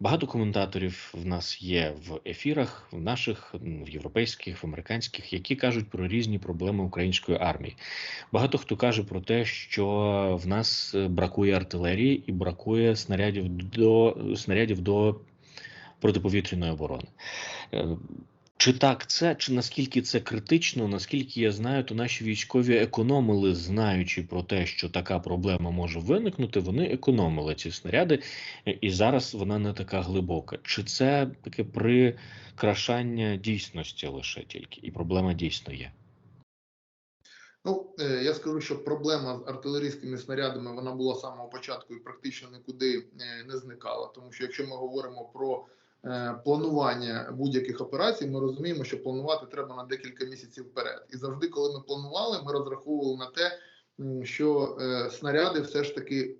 Багато коментаторів в нас є в ефірах, в наших, в європейських, в американських, які кажуть про різні проблеми української армії. Багато хто каже про те, що в нас бракує артилерії і бракує снарядів до снарядів до протиповітряної оборони. Е, чи так це, чи наскільки це критично? Наскільки я знаю, то наші військові економили, знаючи про те, що така проблема може виникнути, вони економили ці снаряди, і зараз вона не така глибока. Чи це таке прикрашання дійсності лише тільки, і проблема дійсно є? Ну, е, я скажу, що проблема з артилерійськими снарядами вона була з самого початку і практично нікуди е, не зникала. Тому що якщо ми говоримо про Е, планування будь-яких операцій, ми розуміємо, що планувати треба на декілька місяців вперед. І завжди, коли ми планували, ми розраховували на те, що е, снаряди все ж таки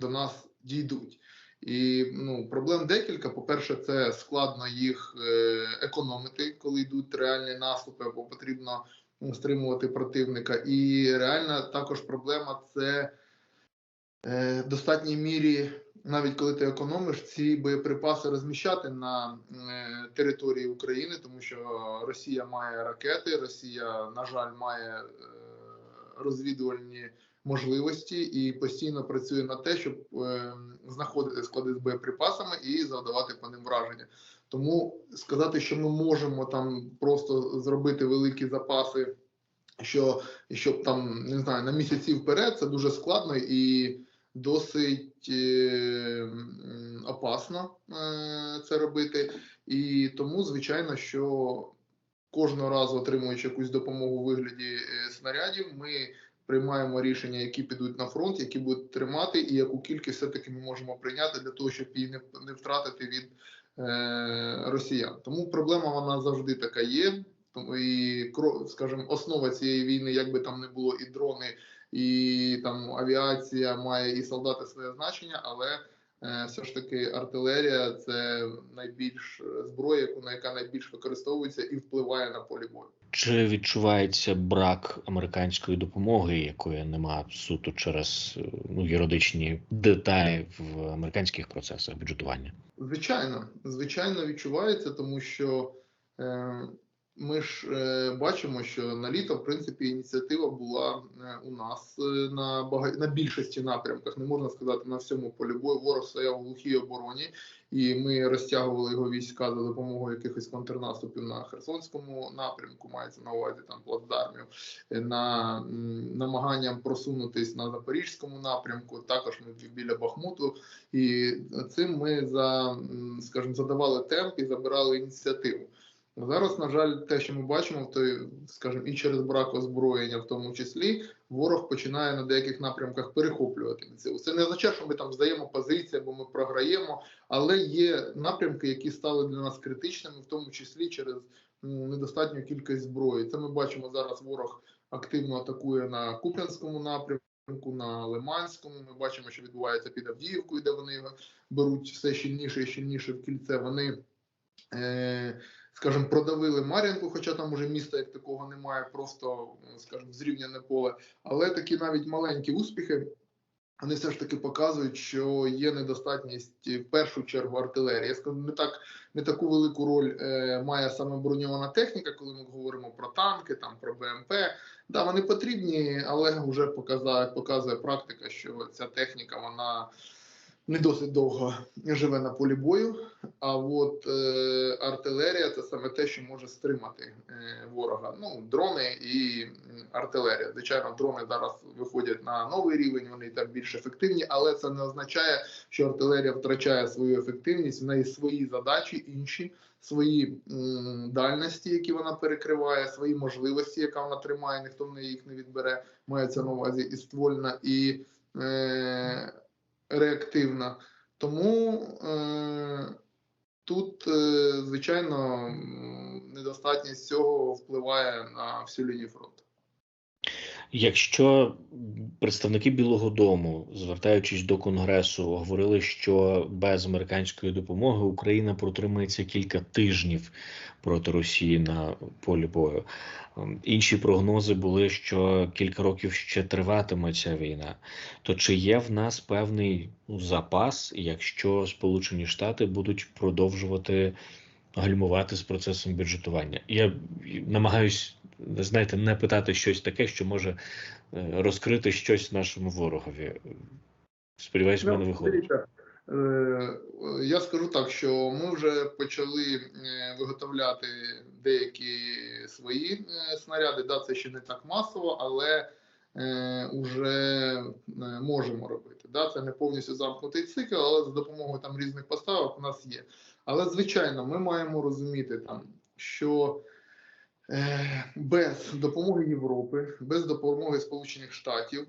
до нас дійдуть. І ну, проблем декілька. По-перше, це складно їх е, економити, коли йдуть реальні наступи, або потрібно стримувати противника. І реальна також проблема це в достатній мірі навіть коли ти економиш, ці боєприпаси розміщати на е, території України, тому що Росія має ракети, Росія, на жаль, має е, розвідувальні можливості і постійно працює на те, щоб е, знаходити склади з боєприпасами і завдавати по ним враження. Тому сказати, що ми можемо там просто зробити великі запаси, що щоб там не знаю на місяці вперед, це дуже складно і досить е, опасно е, це робити, і тому, звичайно, що кожного разу отримуючи якусь допомогу у вигляді е, снарядів, ми приймаємо рішення, які підуть на фронт, які будуть тримати, і яку кількість все таки ми можемо прийняти для того, щоб її не, втратити від росіян. Тому проблема вона завжди така є. І скажімо, основа цієї війни, як би там не було, і дрони, і там авіація має і солдати своє значення, але е, все ж таки артилерія це найбільш зброя, яку яка найбільш використовується і впливає на полі бою. Чи відчувається брак американської допомоги, якої нема суто через ну юридичні деталі в американських процесах бюджетування? Звичайно, звичайно, відчувається, тому що. Е, ми ж е, бачимо, що на літо, в принципі, ініціатива була е, у нас е, на бага... на більшості напрямках. Не можна сказати на всьому полі бою. Ворог стояв у глухій обороні, і ми розтягували його війська за допомогою якихось контрнаступів на Херсонському напрямку. Мається на увазі там плацдармів, на намаганням просунутись на запорізькому напрямку. Також ми біля Бахмуту, і цим ми за скажімо, задавали темп і забирали ініціативу. Зараз, на жаль, те, що ми бачимо, то скажімо, і через брак озброєння, в тому числі, ворог починає на деяких напрямках перехоплювати це. Це не означає, що ми там здаємо позиції або ми програємо, але є напрямки, які стали для нас критичними, в тому числі через недостатню кількість зброї. Це ми бачимо зараз. Ворог активно атакує на Куп'янському напрямку. На Лиманському ми бачимо, що відбувається під Авдіївкою, де вони беруть все щільніше і щільніше в кільце. Вони е, скажімо, продавили Мар'янку, хоча там уже міста як такого немає, просто скажімо, зрівняне поле. Але такі навіть маленькі успіхи. Вони все ж таки показують, що є недостатність в першу чергу артилерії. Я скажу, не так не таку велику роль е, має саме броньована техніка, коли ми говоримо про танки, там про БМП. Да, вони потрібні, але вже показує, показує практика, що ця техніка вона не досить довго живе на полі бою. А от е, артилерія це саме те, що може стримати е, ворога. Ну, дрони і артилерія. Звичайно, дрони зараз виходять на новий рівень, вони там більш ефективні, але це не означає, що артилерія втрачає свою ефективність. В неї свої задачі, інші свої м, дальності, які вона перекриває, свої можливості, яка вона тримає, ніхто в неї їх не відбере. Мається на увазі і ствольна і. Е, реактивна. Тому е, тут, е, звичайно, недостатність цього впливає на всю лінію фронту. Якщо представники Білого Дому, звертаючись до Конгресу, говорили, що без американської допомоги Україна протримається кілька тижнів проти Росії на полі бою. Ем, Інші прогнози були, що кілька років ще триватиме ця війна. То чи є в нас певний ну, запас, якщо Сполучені Штати будуть продовжувати гальмувати з процесом бюджетування? Я намагаюсь, знаєте, не питати щось таке, що може е, розкрити щось нашому ворогові. Сподіваюсь, в мене Ну, виходить. е, Я скажу так, що ми вже почали е, виготовляти деякі свої снаряди. Да, це ще не так масово, але вже можемо робити. Да, Це не повністю замкнутий цикл, але за допомогою там різних поставок у нас є. Але звичайно, ми маємо розуміти там, що без допомоги Європи, без допомоги Сполучених Штатів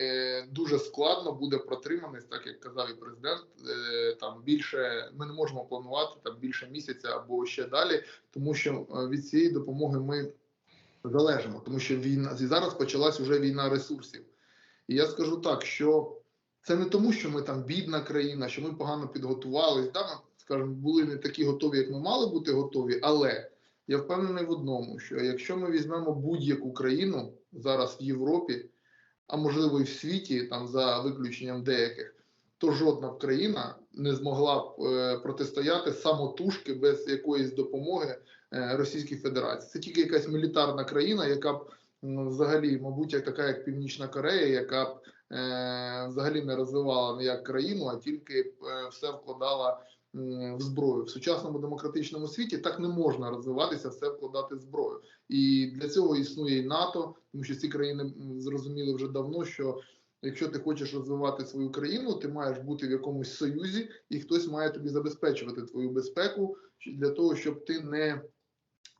е, дуже складно буде протриманий, так як казав і президент. е, Там більше ми не можемо планувати там більше місяця або ще далі, тому що е, від цієї допомоги ми залежимо, тому що війна і зараз почалась вже війна ресурсів. І я скажу так, що це не тому, що ми там бідна країна, що ми погано підготувались. Да, ми, скажімо, були не такі готові, як ми мали бути готові, але я впевнений в одному, що якщо ми візьмемо будь-яку країну зараз в Європі, а можливо і в світі, там за виключенням деяких, то жодна б країна не змогла б е, протистояти самотужки без якоїсь допомоги е, Російській Федерації. Це тільки якась мілітарна країна, яка б взагалі, мабуть, як така як Північна Корея, яка б е, взагалі не розвивала ніяк країну, а тільки б, все вкладала в зброю. В сучасному демократичному світі так не можна розвиватися, все вкладати в зброю. І для цього існує і НАТО, тому що ці країни зрозуміли вже давно, що якщо ти хочеш розвивати свою країну, ти маєш бути в якомусь союзі, і хтось має тобі забезпечувати твою безпеку для того, щоб ти не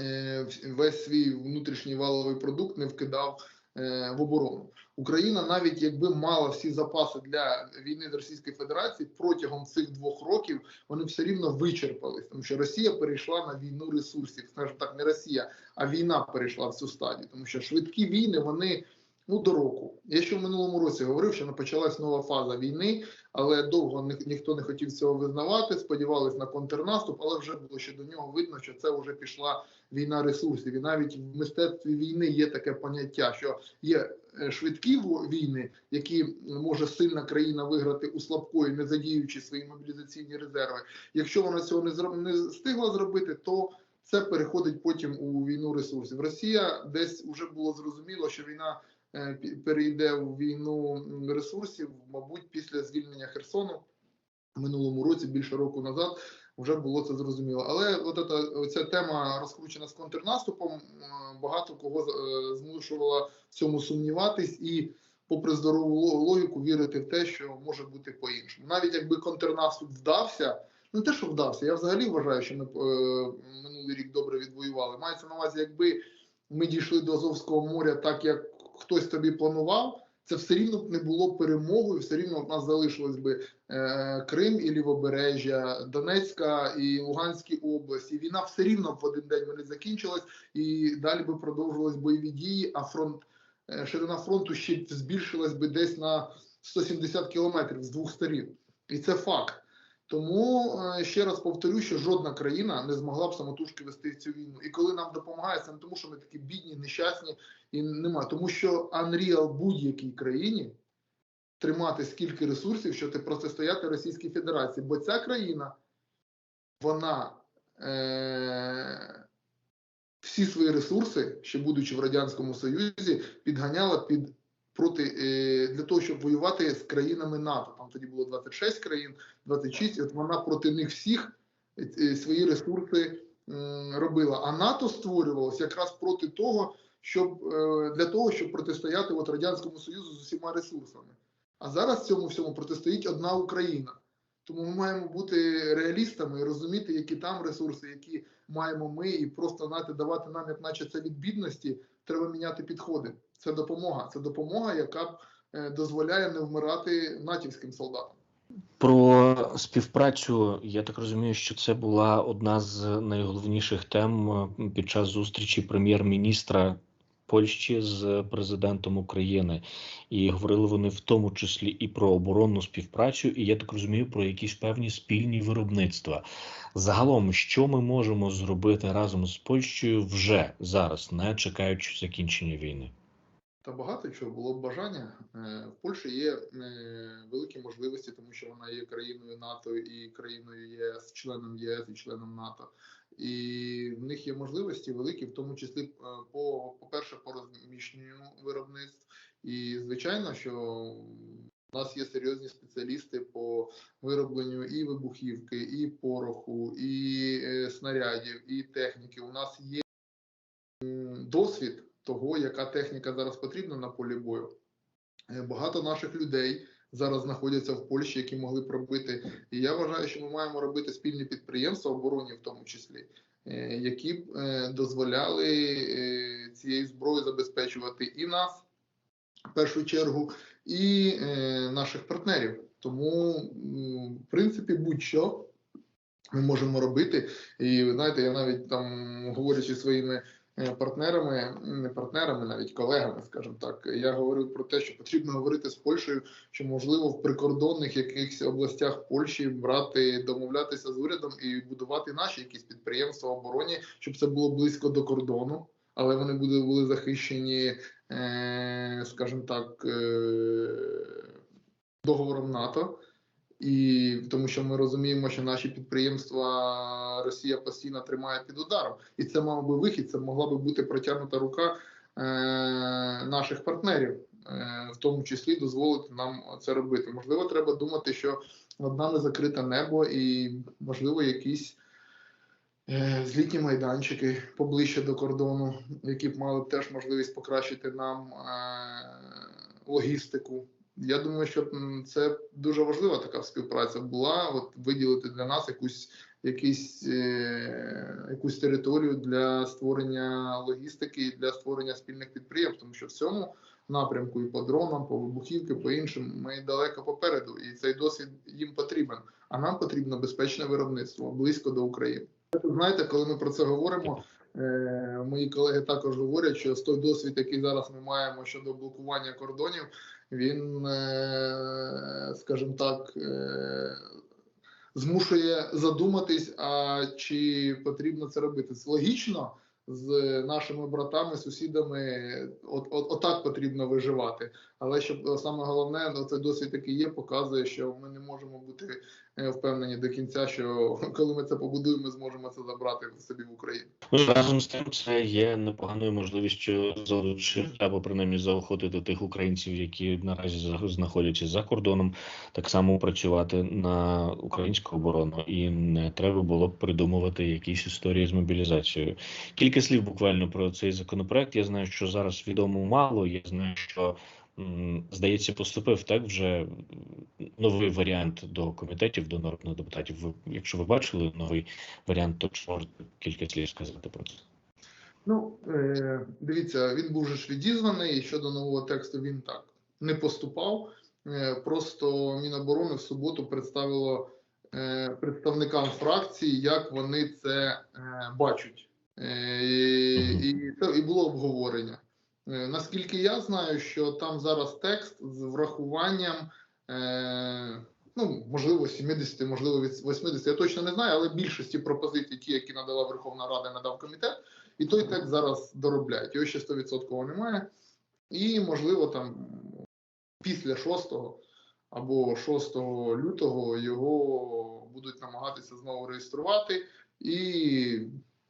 е, весь свій внутрішній валовий продукт не вкидав е, в оборону. Україна, навіть якби мала всі запаси для війни з Російською Федерацією, протягом цих двох років вони все рівно вичерпались, тому що Росія перейшла на війну ресурсів. Скажімо так, не Росія, а війна перейшла в цю стадію, тому що швидкі війни вони. Ну, до року. Я ще в минулому році говорив, що почалась нова фаза війни, але довго ні, ніхто не хотів цього визнавати. Сподівались на контрнаступ, але вже було ще до нього видно, що це вже пішла війна ресурсів. І навіть в мистецтві війни є таке поняття, що є е, швидкі війни, які може сильна країна виграти у слабкої, не задіючи свої мобілізаційні резерви. Якщо вона цього не зро- не встигла зробити, то це переходить потім у війну ресурсів. Росія десь вже було зрозуміло, що війна перейде у війну ресурсів, мабуть, після звільнення Херсону в минулому році, більше року назад, вже було це зрозуміло. Але от ця тема розкручена з контрнаступом, багато кого е, змушувала в цьому сумніватись і. Попри здорову ло- логіку, вірити в те, що може бути по-іншому. Навіть якби контрнаступ вдався, ну не те, що вдався, я взагалі вважаю, що ми е, минулий рік добре відвоювали. Мається на увазі, якби ми дійшли до Азовського моря так, як хтось тобі планував, це все рівно б не було перемогою, все рівно в нас залишилось би е, Крим і Лівобережжя, Донецька і Луганські області. Війна все рівно в один день не закінчилась, і далі би продовжувались бойові дії, а фронт е, ширина фронту ще збільшилась би десь на 170 кілометрів з двох сторін. І це факт. Тому е, ще раз повторю, що жодна країна не змогла б самотужки вести цю війну. І коли нам допомагає, це не тому, що ми такі бідні, нещасні і немає. Тому що Unreal будь-якій країні тримати скільки ресурсів, щоб ти протистояти Російській Федерації. Бо ця країна, вона е- всі свої ресурси, ще будучи в Радянському Союзі, підганяла під проти е, для того, щоб воювати з країнами НАТО. Там тоді було 26 країн, 26, і от вона проти них всіх е, е, свої ресурси робила. А НАТО створювалося якраз проти того, щоб для того, щоб протистояти от Радянському Союзу з усіма ресурсами. А зараз цьому всьому протистоїть одна Україна. Тому ми маємо бути реалістами і розуміти, які там ресурси, які маємо ми, і просто знаєте, давати нам, як наче це від бідності, треба міняти підходи. Це допомога. Це допомога, яка е, дозволяє не вмирати натівським солдатам. Про співпрацю я так розумію, що це була одна з найголовніших тем е, під час зустрічі прем'єр-міністра Польщі з президентом України, і говорили вони в тому числі і про оборонну співпрацю, і я так розумію, про якісь певні спільні виробництва. Загалом, що ми можемо зробити разом з Польщею вже зараз, не чекаючи закінчення війни. Та багато чого було б бажання. Е, В Польщі є е, великі можливості, тому що вона є країною НАТО і країною ЄС, членом ЄС і членом НАТО. І в них є можливості великі, в тому числі е, по по-перше, по розміщенню виробництв. І звичайно, що у нас є серйозні спеціалісти по виробленню і вибухівки, і пороху, і снарядів, і техніки. У нас є досвід того, яка техніка зараз потрібна на полі бою. Е, Багато наших людей зараз знаходяться в Польщі, які могли б робити. І я вважаю, що ми маємо робити спільні підприємства оборонні, в тому числі, е, які б е, дозволяли цією зброєю забезпечувати і нас в першу чергу, і наших партнерів. Тому, в принципі, будь-що ми можемо робити. І знаєте, я навіть там говорячи своїми партнерами, не партнерами, навіть колегами, скажімо так, я говорив про те, що потрібно говорити з Польщею, що можливо в прикордонних якихось областях Польщі брати, домовлятися з урядом і будувати наші якісь підприємства обороні, щоб це було близько до кордону. Але вони були, були захищені, е, скажімо так, е, договором НАТО. І тому що ми розуміємо, що наші підприємства Росія постійно тримає під ударом, і це мав би вихід. Це могла би бути протягнута рука е, наших партнерів, е, в тому числі дозволити нам це робити. Можливо, треба думати, що над нами закрите небо, і можливо, якісь е, злітні майданчики поближче до кордону, які б мали теж можливість покращити нам е, логістику. Я думаю, що це дуже важлива така співпраця була. От виділити для нас якусь якісь, е, якусь територію для створення логістики для створення спільних підприємств, тому що в цьому напрямку і по дронам, по вибухівки, по іншим ми далеко попереду, і цей досвід їм потрібен. А нам потрібно безпечне виробництво близько до України. Знаєте, коли ми про це говоримо, е, мої колеги також говорять, що той досвід, який зараз ми маємо щодо блокування кордонів, він, е, скажімо так, е, змушує задуматись, а чи потрібно це робити. Це логічно з нашими братами, сусідами, от, от, отак потрібно виживати. Але щоб саме головне, ну, цей досвід, який є, показує, що ми не можемо бути впевнені до кінця, що коли ми це побудуємо, ми зможемо це забрати собі в Україну. Ну, разом з тим, це є непоганою можливістю залучити або принаймні заохотити тих українців, які наразі знаходяться за кордоном, так само працювати на українську оборону, і не треба було б придумувати якісь історії з мобілізацією. Кілька слів буквально про цей законопроект. Я знаю, що зараз відомо мало. Я знаю, що здається, поступив так вже новий варіант до комітетів, до народних депутатів. Ви, якщо ви бачили новий варіант, то чи можете кілька слів сказати про це? Ну, е, дивіться, він був же ж відізваний, і щодо нового тексту він так не поступав. Е, просто Міноборони в суботу представило е, представникам фракції, як вони це бачать. І, і, це- і було обговорення. Е, наскільки я знаю, що там зараз текст з врахуванням, е, ну, можливо, 70, можливо, від 80, я точно не знаю, але більшості пропозицій, ті, які надала Верховна Рада, надав комітет, і той текст зараз доробляють. Його ще 100% немає. І, можливо, там після 6 або 6 лютого його будуть намагатися знову реєструвати і,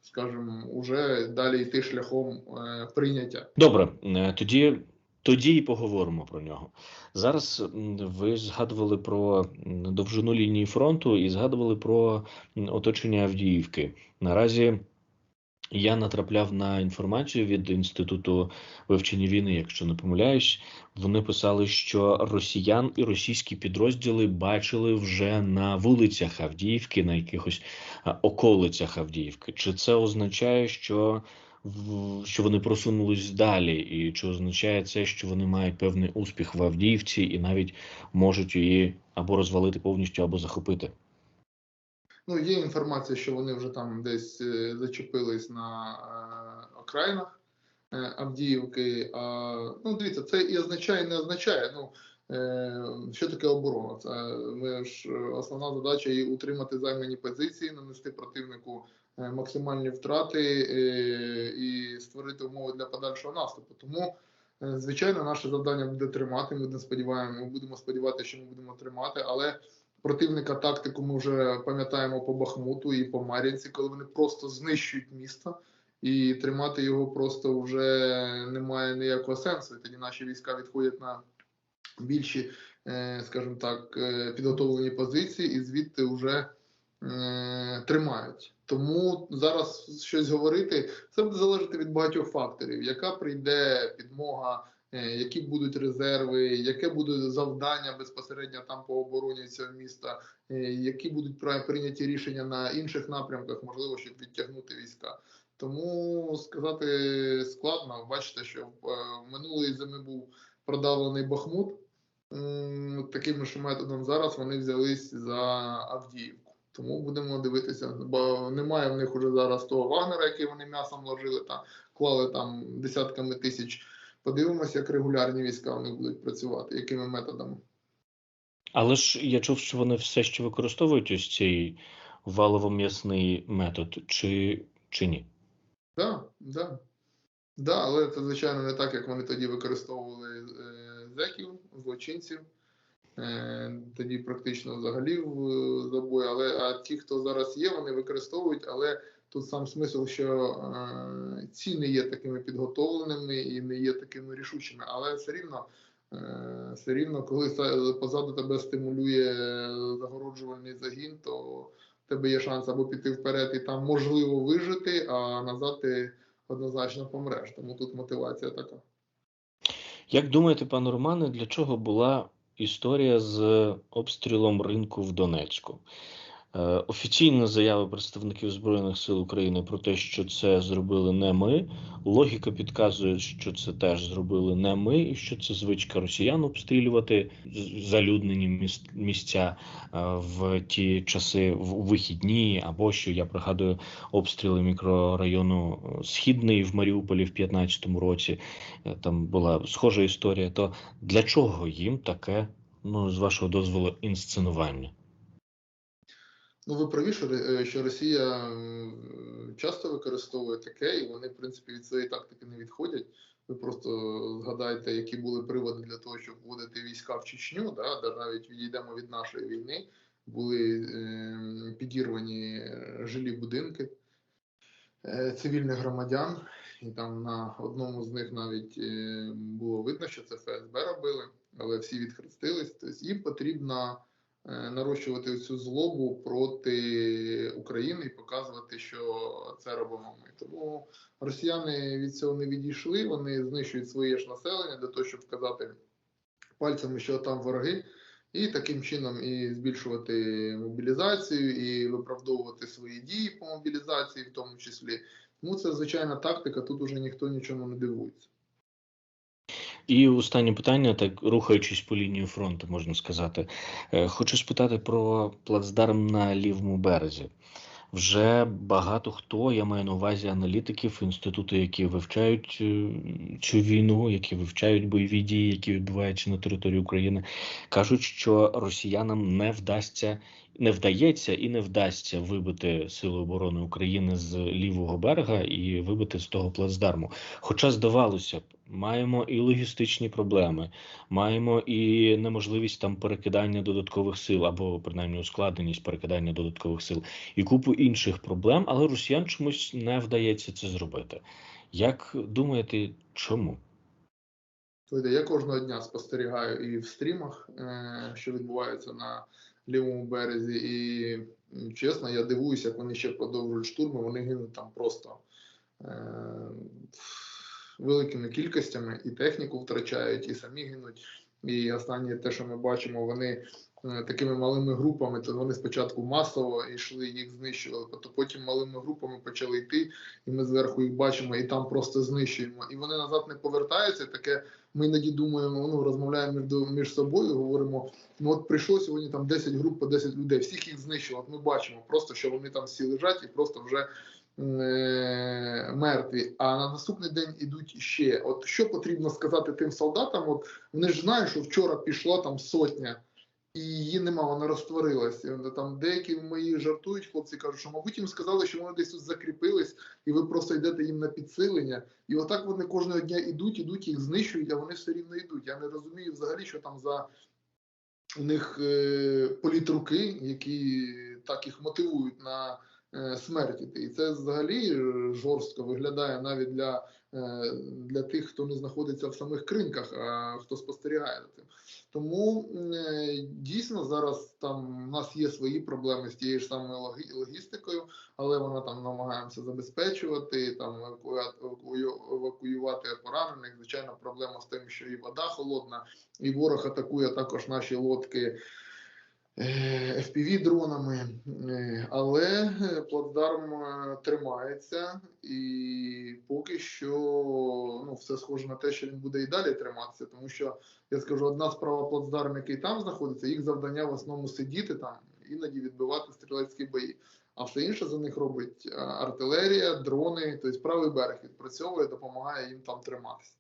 скажімо, уже далі йти шляхом е, прийняття. Добре, е, тоді. Тоді і поговоримо про нього. Зараз ви згадували про довжину лінії фронту і згадували про оточення Авдіївки. Наразі я натрапляв на інформацію від Інституту вивчення війни, якщо не помиляюсь. Вони писали, що росіян і російські підрозділи бачили вже на вулицях Авдіївки, на якихось околицях Авдіївки. Чи це означає, що що вони просунулись далі, і чи означає це, що вони мають певний успіх в Авдіївці і навіть можуть її або розвалити повністю, або захопити? Ну, є інформація, що вони вже там десь е, зачепились на е, окраїнах е, Авдіївки. А, ну, дивіться, це і означає, і не означає. Ну, е, що таке оборона? Це ми ж е, основна задача і утримати займані позиції, нанести противнику е, максимальні втрати і створити умови для подальшого наступу. Тому, звичайно, наше завдання буде тримати. Ми будемо сподіваємося, ми будемо сподіватися, що ми будемо тримати, але противника тактику ми вже пам'ятаємо по Бахмуту і по Мар'їнці, коли вони просто знищують місто. І тримати його просто вже немає ніякого сенсу. І тоді наші війська відходять на більші, е, скажімо так, е, підготовлені позиції, і звідти вже е, тримають. Тому зараз щось говорити це буде залежати від багатьох факторів, яка прийде підмога. Е, Які будуть резерви, яке буде завдання безпосередньо там по обороні цього міста, е, які будуть прийняті рішення на інших напрямках, можливо, щоб відтягнути війська. Тому сказати складно. Бачите, що е, минулої зими був продавлений Бахмут. Таким ж методом зараз вони взялись за Авдіївку. Тому будемо дивитися, бо немає в них уже зараз того Вагнера, який вони м'ясом ложили та клали там десятками тисяч. Подивимося, як регулярні війська вони будуть працювати, якими методами. Але ж я чув, що вони все ще використовують ось цей валово-м'ясний метод, чи, чи ні? Так, да, да, але це, звичайно, не так, як вони тоді використовували е, зеків, злочинців. Е, тоді практично взагалі в забой. Але а ті, хто зараз є, вони використовують, але тут сам смисл, що е, ці не є такими підготовленими і не є такими рішучими. Але все рівно, е, все рівно, коли позаду тебе стимулює загороджувальний загін, то в тебе є шанс або піти вперед і там можливо вижити, а назад ти однозначно помреш. Тому тут мотивація така. Як думаєте, пане Романе, для чого була історія з обстрілом ринку в Донецьку? Е, Офіційна заява представників Збройних сил України про те, що це зробили не ми. Логіка підказує, що це теж зробили не ми, і що це звичка росіян обстрілювати залюднені міс- місця е, в ті часи в вихідні, або що я пригадую обстріли мікрорайону е, Східний в Маріуполі в 2015 році. Там була схожа історія. То для чого їм таке, ну з вашого дозволу, інсценування? Ну, ви праві, що, Росія часто використовує таке, і вони, в принципі, від своєї тактики не відходять. Ви просто згадайте, які були приводи для того, щоб вводити війська в Чечню, да, де навіть відійдемо від нашої війни, були е, підірвані е, жилі будинки е, цивільних громадян, і там на одному з них навіть е, було видно, що це ФСБ робили, але всі відхрестились. Тобто їм потрібно е, нарощувати цю злобу проти України і показувати, що це робимо ми. Тому росіяни від цього не відійшли. Вони знищують своє ж населення для того, щоб вказати пальцями, що там вороги, і таким чином і збільшувати мобілізацію, і виправдовувати свої дії по мобілізації, в тому числі. Тому це звичайна тактика. Тут уже ніхто нічому не дивується. І останнє питання, так рухаючись по лінії фронту, можна сказати. Е, Хочу спитати про плацдарм на лівому березі. Вже багато хто, я маю на увазі аналітиків, інститути, які вивчають е, цю війну, які вивчають бойові дії, які відбуваються на території України, кажуть, що росіянам не вдасться, не вдається і не вдасться вибити Сили оборони України з лівого берега і вибити з того плацдарму. Хоча здавалося б, маємо і логістичні проблеми, маємо і неможливість там перекидання додаткових сил, або принаймні ускладненість перекидання додаткових сил, і купу інших проблем, але росіян чомусь не вдається це зробити. Як думаєте, чому? Я кожного дня спостерігаю і в стрімах, е, що відбувається на лівому березі, і чесно, я дивуюся, як вони ще продовжують штурми, вони гинуть там просто е, великими кількостями, і техніку втрачають, і самі гинуть. І останнє те, що ми бачимо, вони е, такими малими групами, то вони спочатку масово йшли, їх знищували, то потім малими групами почали йти, і ми зверху їх бачимо, і там просто знищуємо. І вони назад не повертаються. Таке ми іноді думаємо, ну розмовляємо між, між собою, говоримо: ну от прийшло сьогодні там 10 груп по 10 людей, всіх їх знищили. От ми бачимо просто, що вони там всі лежать і просто вже е, мертві, а на наступний день ідуть ще. От що потрібно сказати тим солдатам? От вони ж знають, що вчора пішла там сотня. І її нема, вона розтворилася. Там деякі мої жартують, хлопці кажуть, що мабуть їм сказали, що вони десь тут закріпились, і ви просто йдете їм на підсилення. І отак вони кожного дня йдуть, ідуть, їх знищують, а вони все рівно йдуть. Я не розумію взагалі, що там за у них е, політруки, які так їх мотивують на е, смерть. І це взагалі е, жорстко виглядає навіть для, для тих, хто не знаходиться в самих кринках, а хто спостерігає за тим. Тому е, дійсно зараз там у нас є свої проблеми з тією ж самою логі- логістикою, але вона там намагаємося забезпечувати, там евакуювати поранених. Звичайно, проблема з тим, що і вода холодна, і ворог атакує також наші лодки. Fpv дронами, Е, але е, плацдарм е, тримається, і поки що ну, все схоже на те, що він буде і далі триматися, тому що я скажу, одна справа плацдарм, який там знаходиться, їх завдання в основному сидіти там, іноді відбивати стрілецькі бої. А все інше за них робить е, артилерія, дрони, тобто правий берег відпрацьовує, допомагає їм там триматися.